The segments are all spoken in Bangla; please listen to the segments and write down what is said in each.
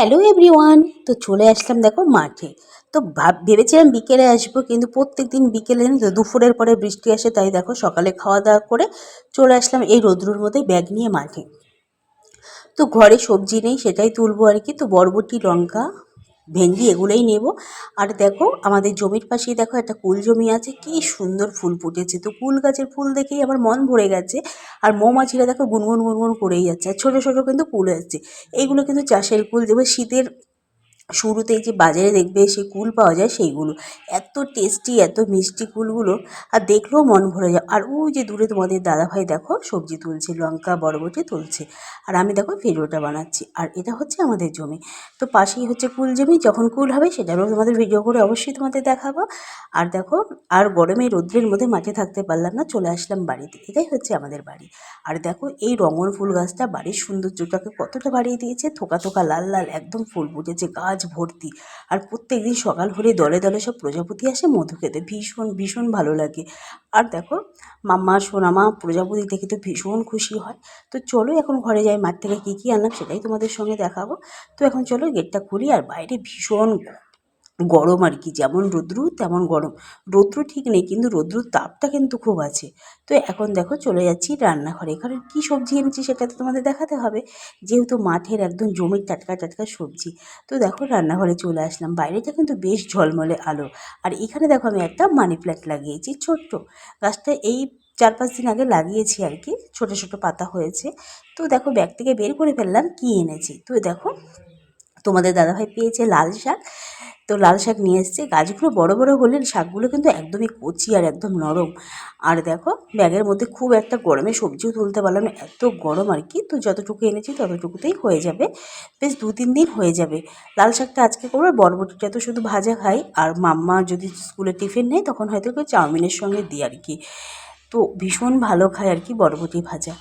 হ্যালো এভরিওয়ান তো চলে আসলাম, দেখো, মাঠে। তো ভাব- ভেবেছিলাম বিকেলে আসব, কিন্তু প্রত্যেক দিন বিকেলে জানো তো, দুপুরের পরে বৃষ্টি আসে, তাই দেখো, সকালে খাওয়া দাওয়া করে চলে আসলাম এই রোদ্রুর মধ্যে ব্যাগ নিয়ে মাঠে। তো ঘরে সবজি নেই, সেটাই তুলবো আর কি। তো বরবটি, লঙ্কা ভেন্ডি এগুলোই নেব। আর দেখো, আমাদের জমির পাশেই দেখো একটা কুল জমি আছে, কি সুন্দর ফুল ফুটেছে। তো কুল গাছের ফুল দেখেই আমার মন ভরে গেছে। আর মৌমাছিরা দেখো গুনগুন গুনগুন করেই যাচ্ছে। আর ছোটো ছোটো কিন্তু কুল হচ্ছে এইগুলো কিন্তু চাষের কুল যেমন শীতের শুরুতেই যে বাজারে দেখবে সেই কুল পাওয়া যায় সেইগুলো। এত টেস্টি এত মিষ্টি কুলগুলো, আর দেখলেও মন ভরে যায়। আর ওই যে দূরে তোমাদের দাদাভাই দেখো, সবজি তুলছে, লঙ্কা, বরবটি তুলছে। আর আমি দেখো ভিডিওটা বানাচ্ছি। আর এটা হচ্ছে আমাদের জমি। তো পাশেই হচ্ছে কুল জমি। যখন কুল হবে সেটারও তোমাদের ভিডিও করে অবশ্যই তোমাদের দেখাবো। আর দেখো, আর গরমে রোদ্রের মধ্যে মাঠে থাকতে পারলাম না, চলে আসলাম বাড়িতে। এটাই হচ্ছে আমাদের বাড়ি। আর দেখো, এই রঙন ফুল গাছটা বাড়ির সৌন্দর্যটাকে কতটা বাড়িয়ে দিয়েছে। থোকা থোকা, লাল লাল, একদম ফুল ফুটেছে, গাছ ভর্তি। আর প্রত্যেক দিন সকাল হলে দলে দলে সব প্রজাপতি আসে, মধু খেতে। ভীষণ ভীষণ ভালো লাগে। আর দেখো, মাম্মা, সোনামা প্রজাপতি দেখে তো ভীষণ খুশি হয়। তো চলো এখন ঘরে যাই, মাঠ থেকে কী কী আনলাম সেটাই তোমাদের সঙ্গে দেখাবো। তো এখন চলো গেটটা খুলি আর বাইরে ভীষণ গরম আর কি, যেমন রৌদ্র তেমন গরম। রৌদ্র ঠিক নেই, কিন্তু রৌদ্রুর তাপটা কিন্তু খুব আছে। তো এখন দেখো চলে যাচ্ছি রান্নাঘরে। এখানে কী সবজি এনেছি সেটা তো তোমাদের দেখাতে হবে। যেহেতু মাঠের একদম জমির টাটকা টাটকা সবজি। তো দেখো রান্নাঘরে চলে আসলাম। বাইরেটা কিন্তু বেশ ঝলমলে আলো। আর এখানে দেখো আমি একটা মানি প্ল্যান্ট লাগিয়েছি, ছোট্ট। গাছটা এই চার পাঁচ দিন আগে লাগিয়েছি আর কি, ছোটো ছোটো পাতা হয়েছে। তো দেখো ব্যাগ থেকে বের করে ফেললাম, কী এনেছি? তো দেখো তোমাদের দাদাভাই পেয়েছে লাল শাক। তো লাল শাক নিয়ে এসছে। গাছগুলো বড় বড় হলে শাকগুলো কিন্তু একদমই কচি আর একদম নরম। আর দেখো, ব্যাগের মধ্যে খুব একটা গরমে সবজিও তুলতে পারলাম না। এত গরম আর কি, তো যতটুকু এনেছি ততটুকুতেই হয়ে যাবে। বেশ দু তিন দিন হয়ে যাবে। লাল শাকটা আজকে করব বরবটিটা তো শুধু ভাজা খাই। আর মাম্মা যদি স্কুলে টিফিন নেয়, তখন হয়তো কেউ চাউমিনের সঙ্গে দিই আর কি। তো ভীষণ ভালো খায় আর কি বরবটি ভাজা।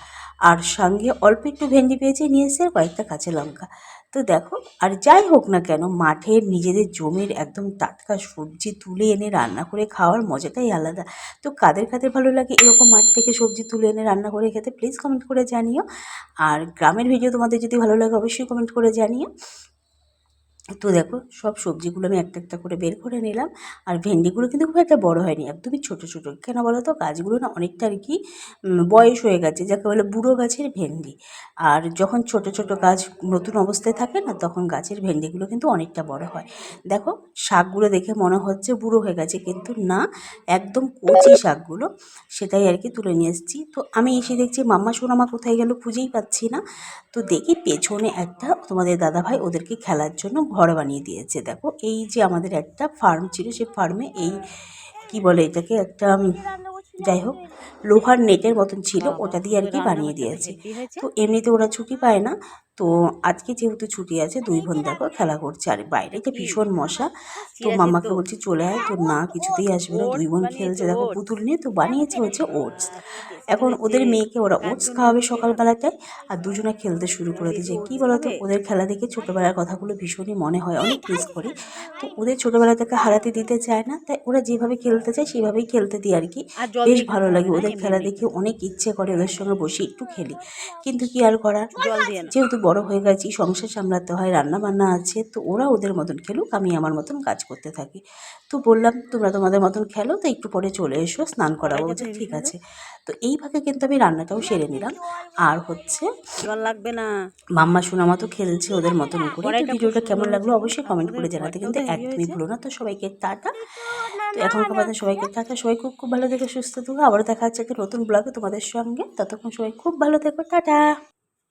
আর সঙ্গে অল্প একটু ভেন্ডি পেয়েছে নিয়ে এসে কয়েকটা কাঁচা লঙ্কা। তো দেখো, আর যাই হোক না কেন মাঠের নিজেদের জমির একদম টাটকা সবজি তুলে এনে রান্না করে খাওয়ার মজাটাই আলাদা। তো কাদের কাদের ভালো লাগে এরকম মাঠ থেকে সবজি তুলে এনে রান্না করে খেতে প্লিজ কমেন্ট করে জানিও। আর গ্রামের ভিডিও তোমাদের যদি ভালো লাগে, অবশ্যই কমেন্ট করে জানিও। তো দেখো, সব সবজিগুলো আমি একটা একটা করে বের করে নিলাম। আর ভেন্ডিগুলো কিন্তু খুব একটা বড় হয়নি, একদমই ছোটো ছোটো। কেন বলো তো? গাছগুলো না অনেকটা আর কি বয়স হয়ে গেছে, যাকে বলে বুড়ো গাছের ভেন্ডি। আর যখন ছোট ছোট গাছ নতুন অবস্থায় থাকে না, তখন গাছের ভেন্ডিগুলো কিন্তু অনেকটা বড় হয়। দেখো, শাকগুলো দেখে মনে হচ্ছে বুড়ো হয়ে গেছে, কিন্তু না, একদম কচি শাকগুলো, সেটাই আর কি তুলে নিয়ে এসেছি। তো আমি এসে দেখছি, মাম্মা সোনামা কোথায় গেল খুঁজেই পাচ্ছি না। তো দেখি পেছনে একটা তোমাদের দাদাভাই ওদেরকে খেলার জন্য ঘর বানিয়ে দিয়েছে। দেখো, এই যে আমাদের একটা ফার্ম ছিল, সেই ফার্মে এই কি বলে এটাকে একটা যাই হোক, লোহার নেটের মতন ছিল, ওটা দিয়ে আর কি বানিয়ে দিয়েছে। তো এমনিতে ওরা ছুটি পায় না তো আজকে যেহেতু ছুটি আছে দুই বোন দেখো খেলা করছে। আর বাইরে যে ভীষণ মশা তো মামাকে বলছি চলে আয় তো না কিছুতেই আসবে না দুই বোন খেলছে দেখো পুতুল নিয়ে তো বানিয়েছে হচ্ছে ওটস। এখন ওদের মেয়েকে ওরা ওটস খাওয়াবে সকালবেলাটায় আর দুজনে খেলতে শুরু করে দিয়েছে। কী বলতো ওদের খেলা দেখে ছোটোবেলার কথাগুলো ভীষণই মনে হয় অনেক মিস করি। তো ওদের ছোটোবেলা থেকে হারাতে দিতে চায় না তাই ওরা যেভাবে খেলতে চায় সেভাবেই খেলতে দিই আর কি। বেশ ভালো লাগে ওদের খেলা দেখে অনেক ইচ্ছে করে ওদের সঙ্গে বসে একটু খেলি। কিন্তু কি আর করার? যেহেতু বড় হয়ে গেছি সংসার সামলাতে হয় রান্না বান্না আছে তো ওরা ওদের মতন খেলুক আমি আমার মতন কাজ করতে থাকি। তো বললাম তোমরা তোমাদের মতন খেলো তো একটু পরে চলে এসো স্নান করাবো ঠিক আছে। তো এই ফাঁকে কিন্তু আমি রান্নাটাও সেরে নিলাম। আর হচ্ছে লাগবে না। মাম্মা সোনামা তো খেলছে ওদের মতন করে। ভিডিওটা কেমন লাগল অবশ্যই কমেন্ট করে জানাতে কিন্তু একদমই ভুলো না। তো সবাইকে টাটা। তো এখন আমাদের সবাইকে টাটা সবাই খুব খুব ভালো থেকে সুস্থ থাকো। আবারও দেখা হচ্ছে একটা নতুন ব্লগে তোমাদের সঙ্গে। ততক্ষণ সবাই খুব ভালো থেকো। টাটা।